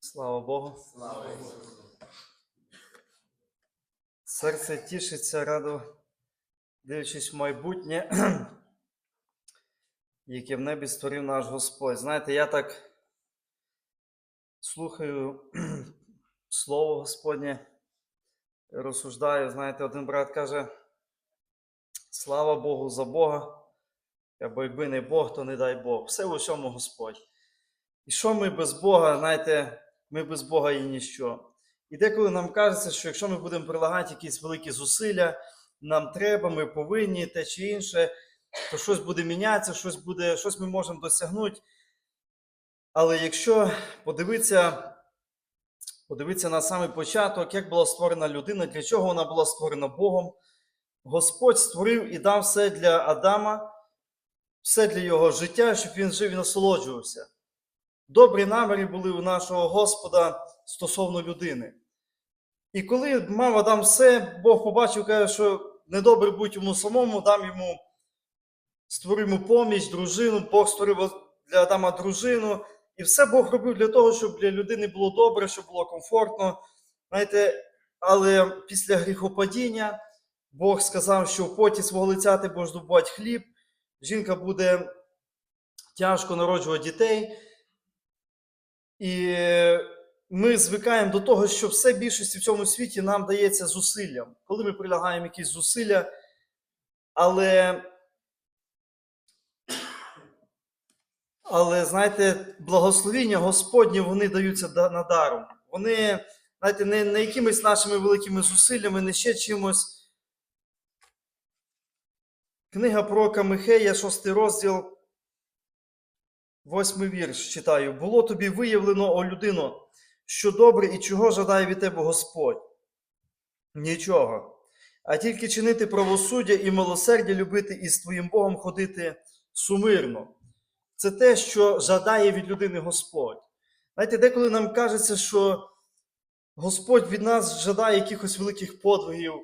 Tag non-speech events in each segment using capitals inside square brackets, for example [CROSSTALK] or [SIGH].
Слава Богу. Слава Ісусу. Серце тішиться, радо, дивлячись в майбутнє, [CLEARS THROAT] яке в небі створив наш Господь. Знаєте, я так слухаю [CLEARS THROAT] Слово Господнє, розсуждаю. Знаєте, один брат каже: слава Богу за Бога, або якби не Бог, то не дай Бог. Все в усьому Господь. І що ми без Бога, знаєте, ми без Бога і ніщо. І деколи нам кажеться, що якщо ми будемо прилагати якісь великі зусилля, нам треба, ми повинні те чи інше, то щось буде мінятися, щось буде, щось ми можемо досягнути. Але якщо подивитися, подивитися на самий початок, як була створена людина, для чого вона була створена Богом, Господь створив і дав все для Адама, все для його життя, щоб він жив і насолоджувався. Добрі наміри були у нашого Господа стосовно людини. І коли мав Адам все, Бог побачив, каже, що недобре будь йому самому, дам йому, створив йому поміч, дружину, Бог створив для Адама дружину. І все Бог робив для того, щоб для людини було добре, щоб було комфортно. Знаєте, але після гріхопадіння Бог сказав, що в поті свого лиця ти будеш добувати хліб, жінка буде тяжко народжувати дітей. І ми звикаємо до того, що все більшості в цьому світі нам дається зусиллям, коли ми прилягаємо якісь зусилля, але, але знаєте, благословіння Господні вони даються да- на даром. Вони, знаєте, не, не якимись нашими великими зусиллями, не ще чимось. Книга пророка Михея, 6 розділ, Восьмий вірш читаю. Було тобі виявлено, о людино, що добре і чого жадає від тебе Господь? Нічого. А тільки чинити правосуддя і милосердя любити і з твоїм Богом ходити сумирно. Це те, що жадає від людини Господь. Знаєте, деколи нам кажеться, що Господь від нас жадає якихось великих подвигів,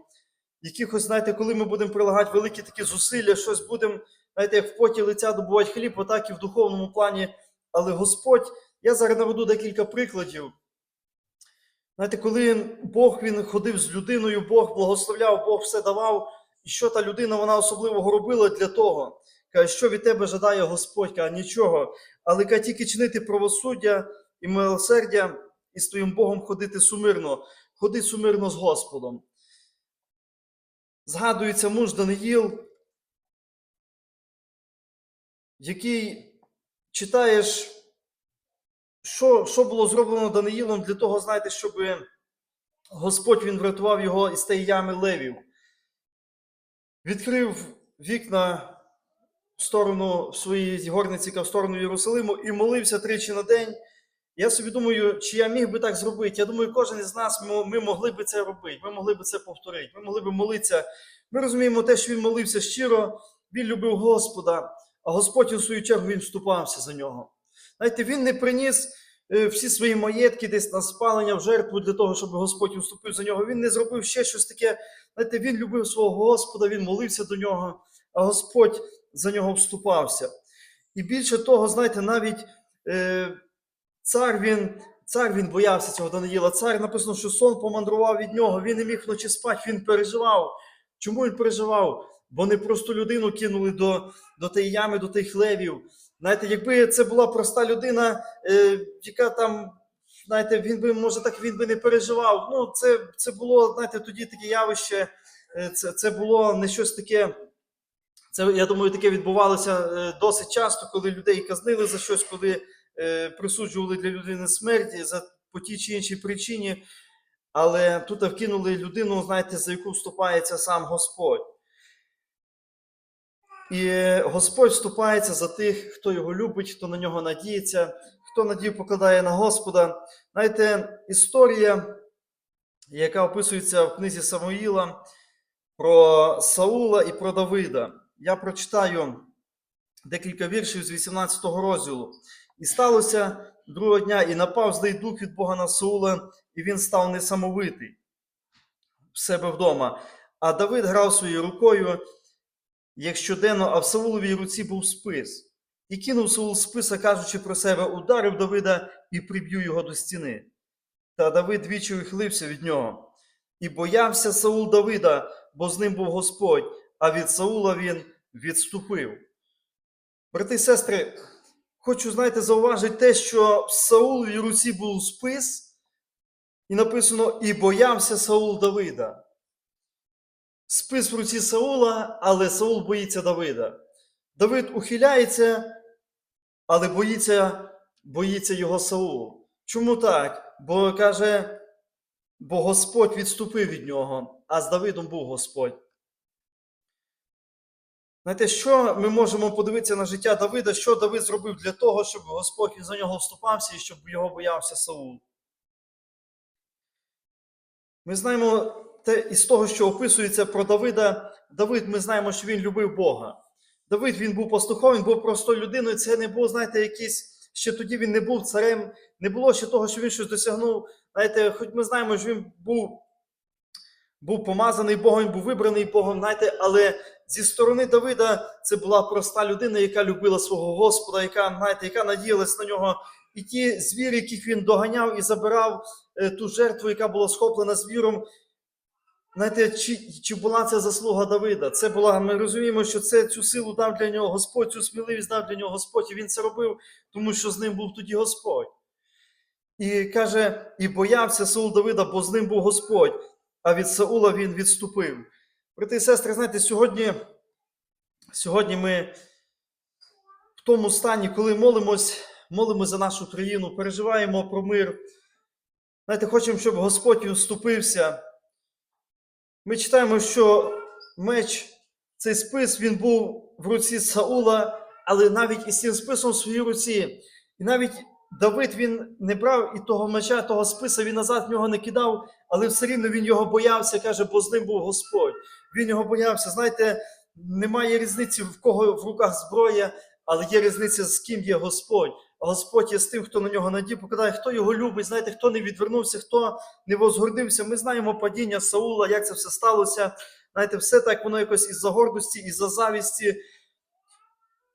якихось, знаєте, коли ми будемо прилагати великі такі зусилля, щось будемо знаєте, як в поті лиця добувати хліб, отак і в духовному плані. Але Господь, я зараз наведу декілька прикладів. Знаєте, коли Бог він ходив з людиною, Бог благословляв, Бог все давав, і що та людина вона особливого робила для того. Каже, що від тебе жадає Господь, каже, нічого. Але каже, тільки чинити правосуддя і милосердя, і з твоїм Богом ходити сумирно, ходи сумирно з Господом. Згадується муж Даниїл, який читаєш, що, що було зроблено Даниїлом для того, знаєте, щоб Господь він врятував його із тієї ями левів. Відкрив вікна в сторону своєї горниці, в сторону Єрусалиму, і молився тричі на день. Я собі думаю, чи я міг би так зробити. Я думаю, кожен із нас ми, ми могли би це робити, ми могли би це повторити, ми могли би молитися. Ми розуміємо те, що він молився щиро, він любив Господа а Господь у свою чергу він вступався за нього. Знаєте, він не приніс е, всі свої маєтки десь на спалення в жертву для того, щоб Господь уступив за нього. Він не зробив ще щось таке. Знаєте, він любив свого Господа, він молився до нього, а Господь за нього вступався. І більше того, знаєте, навіть е, цар він. Цар він боявся цього Даниїла. Цар написано, що сон помандрував від нього. Він не міг вночі спати, він переживав. Чому він переживав? Бо не просто людину кинули до, до тієї ями, до тих левів. Знаєте, якби це була проста людина, е, яка там, знаєте, він би, може, так він би не переживав. Ну, це, це було, знаєте, тоді таке явище, е, це, це було не щось таке. Це, я думаю, таке відбувалося е, досить часто, коли людей казнили за щось, коли е, присуджували для людини смерть за по тій чи іншій причині. Але тут вкинули людину, знаєте, за яку вступається сам Господь. І Господь вступається за тих, хто його любить, хто на нього надіється, хто надію покладає на Господа. Знаєте, історія, яка описується в книзі Самуїла про Саула і про Давида. Я прочитаю декілька віршів з 18 розділу. І сталося другого дня, і напав злий дух від Бога на Саула, і він став несамовитий в себе вдома. А Давид грав своєю рукою як щоденно, а в Сауловій руці був спис. І кинув Саул списа, кажучи про себе, ударив Давида і приб'ю його до стіни. Та Давид двічі ухилився від нього. І боявся Саул Давида, бо з ним був Господь, а від Саула він відступив. Брати і сестри, хочу, знаєте, зауважити те, що в Сауловій руці був спис, і написано: І боявся Саул Давида. Спис в руці Саула, але Саул боїться Давида. Давид ухиляється, але боїться, боїться його Саул. Чому так? Бо каже, бо Господь відступив від нього, а з Давидом був Господь. Знаєте, що ми можемо подивитися на життя Давида, що Давид зробив для того, щоб Господь за нього вступався і щоб його боявся Саул? Ми знаємо те із того, що описується про Давида. Давид, ми знаємо, що він любив Бога. Давид він був пастухом, він був простою людиною. Це не був, знаєте, якийсь, ще тоді він не був царем, не було ще того, що він щось досягнув. Знаєте, хоч ми знаємо, що він був, був помазаний Богом, був вибраний Богом, знаєте, але зі сторони Давида це була проста людина, яка любила свого Господа, яка, знаєте, яка надіялась на нього. І ті звірі, яких він доганяв і забирав е, ту жертву, яка була схоплена звіром, Знаєте, чи, чи була це заслуга Давида? Це була, ми розуміємо, що це цю силу дав для нього Господь, цю сміливість дав для нього Господь, і він це робив, тому що з ним був тоді Господь. І каже, і боявся Саул Давида, бо з ним був Господь, а від Саула він відступив. Брати і сестри, знаєте, сьогодні, сьогодні ми в тому стані, коли молимось, молимось за нашу країну, переживаємо про мир. Знаєте, хочемо, щоб Господь вступився. Ми читаємо, що меч, цей спис, він був в руці Саула, але навіть із цим списом в своїй руці. І навіть Давид він не брав і того меча, того списа він назад в нього не кидав, але все рівно він його боявся, каже, бо з ним був Господь. Він його боявся. Знаєте, немає різниці, в кого в руках зброя, але є різниця, з ким є Господь. Господь є з тим, хто на нього надій покидає, хто його любить, знаєте, хто не відвернувся, хто не возгордився. Ми знаємо падіння Саула, як це все сталося. Знаєте, все так воно якось із-за гордості, із-за завісті,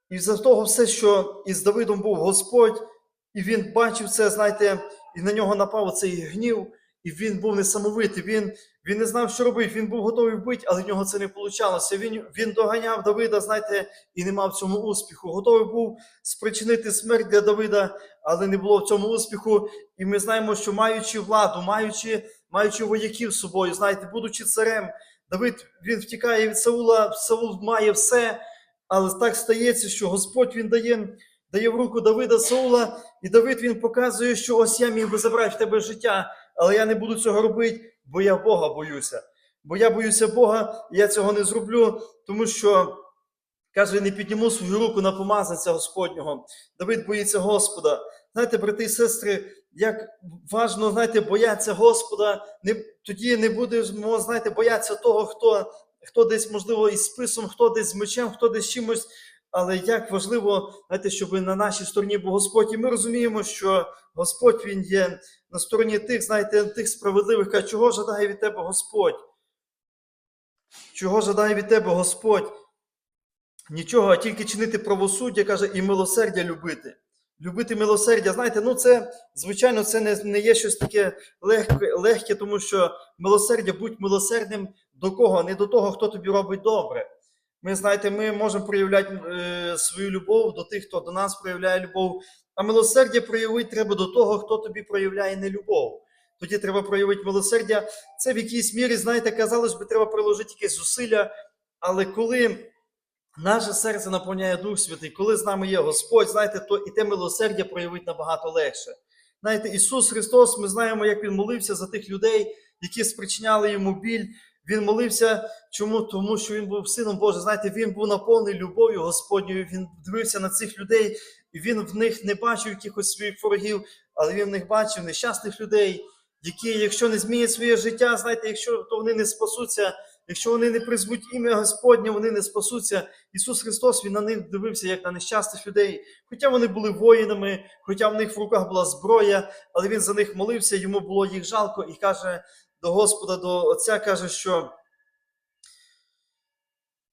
і за того все, що із Давидом був Господь, і він бачив це, знаєте, і на нього напав цей гнів, і він був несамовитий. Він він не знав, що робити. Він був готовий вбити, але в нього це не вийшло. Він він доганяв Давида, знаєте, і не мав цьому успіху. Готовий був спричинити смерть для Давида, але не було в цьому успіху. І ми знаємо, що маючи владу, маючи маючи вояків з собою, знаєте, будучи царем, Давид він втікає від Саула, Саул має все, але так стається, що Господь він дає. Дає в руку Давида Саула, і Давид він показує, що ось я міг би забрати в тебе життя, але я не буду цього робити, бо я Бога боюся. Бо я боюся Бога, і я цього не зроблю, тому що, каже, не підніму свою руку на помазанця Господнього. Давид боїться Господа. Знаєте, брати і сестри, як важно, знаєте, бояться Господа, не, тоді не будемо, знаєте, боятися того, хто, хто десь, можливо, із списом, хто десь з мечем, хто десь чимось. Але як важливо, знаєте, щоб на нашій стороні був Господь, і ми розуміємо, що Господь Він є на стороні тих, знаєте, тих справедливих, каже, чого жадає від тебе Господь? Чого жадає від тебе Господь? Нічого, а тільки чинити правосуддя, каже, і милосердя любити. Любити милосердя, знаєте, ну це, звичайно, це не не є щось таке легке, легке, тому що милосердя, будь милосердним до кого? Не до того, хто тобі робить добре. Ми знаєте, ми можемо проявляти е, свою любов до тих, хто до нас проявляє любов. А милосердя проявити треба до того, хто тобі проявляє нелюбов. Тоді треба проявити милосердя. Це в якійсь мірі, знаєте, казалось би, треба приложити якесь зусилля. Але коли наше серце наповняє Дух Святий, коли з нами є Господь, знаєте, то і те милосердя проявити набагато легше. Знаєте, Ісус Христос, ми знаємо, як Він молився за тих людей, які спричиняли йому біль. Він молився, чому? Тому що він був сином Божим. Знаєте, він був наповнений любов'ю Господньою. Він дивився на цих людей, і він в них не бачив якихось своїх ворогів, але він в них бачив нещасних людей, які, якщо не змінять своє життя, знаєте, якщо то вони не спасуться, якщо вони не призвуть ім'я Господнє, вони не спасуться. Ісус Христос Він на них дивився як на нещасних людей. Хоча вони були воїнами, хоча в них в руках була зброя, але він за них молився, йому було їх жалко і каже до Господа, до Отця, каже, що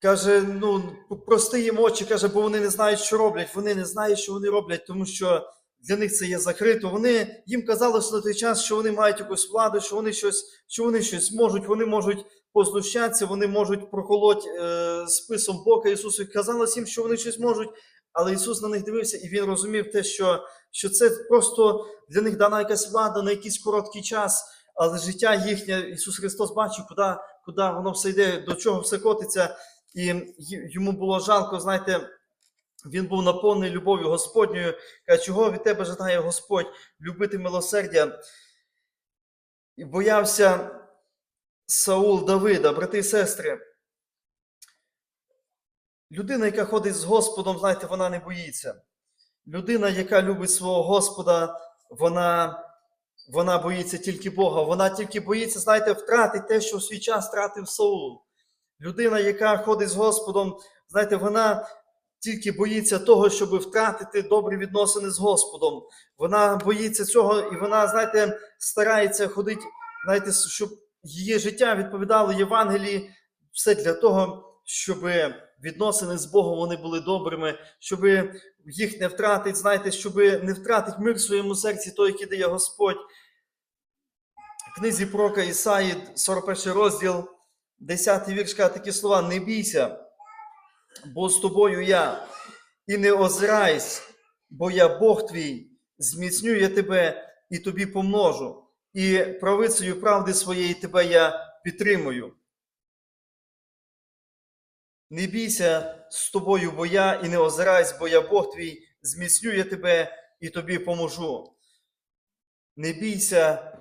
Каже, ну, прости їм очі, каже, бо вони не знають, що роблять. Вони не знають, що вони роблять, тому що для них це є закрито. Вони їм казали що на той час, що вони мають якусь владу, що вони щось, що вони щось можуть, вони можуть познущатися, вони можуть проколоть е, списом бока Ісусу. Казалось їм, що вони щось можуть, але Ісус на них дивився, і Він розумів те, що, що це просто для них дана якась влада на якийсь короткий час, але життя їхнє, Ісус Христос бачив, куди, куди воно все йде, до чого все котиться. І йому було жалко, знаєте, він був наповнений любов'ю Господньою. Каже, чого від тебе жадає Господь любити милосердя? І боявся Саул Давида, брати і сестри. Людина, яка ходить з Господом, знаєте, вона не боїться. Людина, яка любить свого Господа, вона, вона боїться тільки Бога. Вона тільки боїться, знаєте, втратити те, що в свій час втратив Саул. Людина, яка ходить з Господом, знаєте, вона тільки боїться того, щоб втратити добрі відносини з Господом. Вона боїться цього, і вона, знаєте, старається ходити, знаєте, щоб її життя відповідало Євангелії, все для того, щоб відносини з Богом вони були добрими, щоб їх не втратити, знаєте, щоб не втратити мир в своєму серці, той, який дає Господь. В книзі пророка Ісаї, 41 розділ, 10 вірш, каже такі слова: Не бійся, бо з тобою я, і не озирайся, бо я Бог твій, зміцню я тебе і тобі помножу, і правицею правди своєї тебе я підтримую. Не бійся з тобою, бо я, і не озирайся, бо я Бог твій, зміцню я тебе і тобі поможу. Не бійся,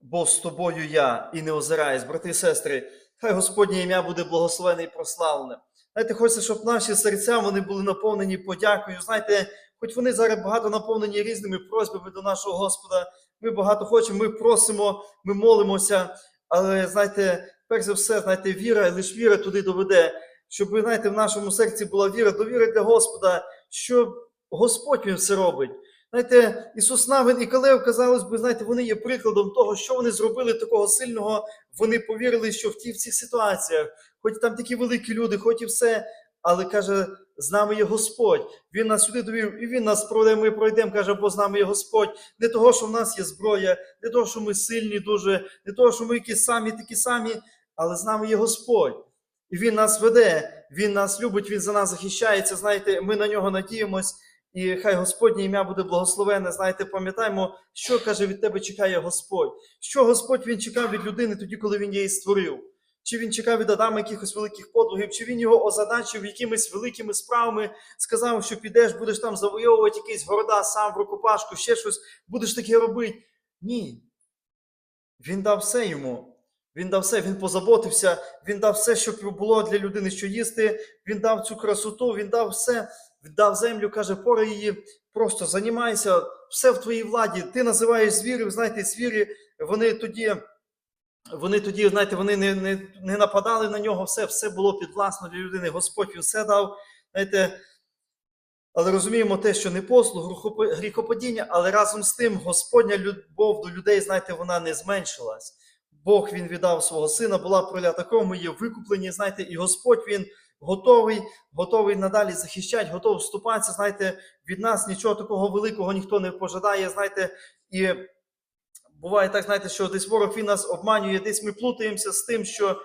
бо з тобою я, і не озирайся, брати і сестри, хай Господнє ім'я буде благословене і прославлене. Знаєте, хочеться, щоб наші серця вони були наповнені подякою. Знаєте, хоч вони зараз багато наповнені різними просьбами до нашого Господа. Ми багато хочемо, ми просимо, ми молимося. Але знаєте, перш за все, знаєте, віра, лише віра туди доведе, щоб знаєте, в нашому серці була віра, довіра для Господа, що Господь він все робить. Знаєте, Ісус Навин і Калев, казалось би, знаєте, вони є прикладом того, що вони зробили такого сильного. Вони повірили, що в ті цих ситуаціях, хоч там такі великі люди, хоч і все, але каже, з нами є Господь. Він нас сюди довів, і Він нас проведе, ми пройдемо, каже, бо з нами є Господь. Не того, що в нас є зброя, не того, що ми сильні дуже, не того, що ми якісь самі, такі самі, але з нами є Господь. І Він нас веде, Він нас любить, Він за нас захищається. Знаєте, ми на нього надіємось. І хай Господнє ім'я буде благословене. Знаєте, пам'ятаємо, що каже від тебе чекає Господь. Що Господь він чекав від людини тоді, коли він її створив. Чи він чекав від Адама якихось великих подвигів, чи він його озадачив якимись великими справами, сказав, що підеш, будеш там завойовувати якісь города, сам в рукопашку, ще щось, будеш таке робити. Ні. Він дав все йому. Він дав все, він позаботився, він дав все, щоб було для людини, що їсти. Він дав цю красоту, він дав все, віддав землю, каже, пора її, просто займайся, все в твоїй владі. Ти називаєш звірів, знаєте, звірі, вони тоді, вони тоді, знаєте, вони не, не, не нападали на нього, все, все було підвласно для людини. Господь він все дав. Знаєте, але розуміємо те, що не послуг, гріхопадіння, але разом з тим Господня любов до людей, знаєте, вона не зменшилась. Бог він віддав свого сина, була пролята кров, ми є викуплені, знаєте, і Господь він готовий, готовий надалі захищати, готовий вступатися. Знаєте, від нас нічого такого великого ніхто не пожадає. Знаєте, і буває так, знаєте, що десь ворог він нас обманює, десь ми плутаємося з тим, що.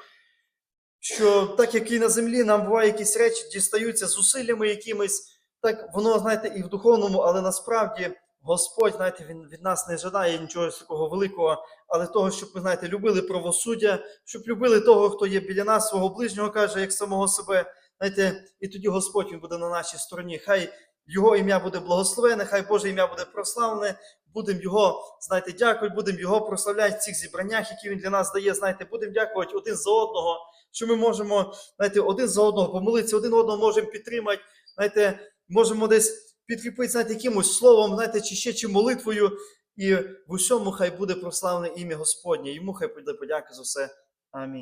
Що так як і на землі нам буває якісь речі дістаються зусиллями якимись, так воно, знаєте, і в духовному, але насправді Господь, знаєте, Він від нас не жадає нічого такого великого, але того, щоб ми, знаєте, любили правосуддя, щоб любили того, хто є біля нас, свого ближнього, каже, як самого себе. Знаєте, і тоді Господь він буде на нашій стороні. Хай його ім'я буде благословене, хай Боже ім'я буде прославлене. Будемо його, знаєте, дякувати, будемо його прославляти в цих зібраннях, які він для нас дає. Знаєте, будемо дякувати один за одного, що ми можемо, знаєте, один за одного помолитися, один одного можемо підтримати. Знаєте, можемо десь підкріпити, знаєте, якимось словом, знаєте, чи ще чи молитвою. І в усьому хай буде прославлене ім'я Господнє. Йому хай буде подяка за все. Амінь.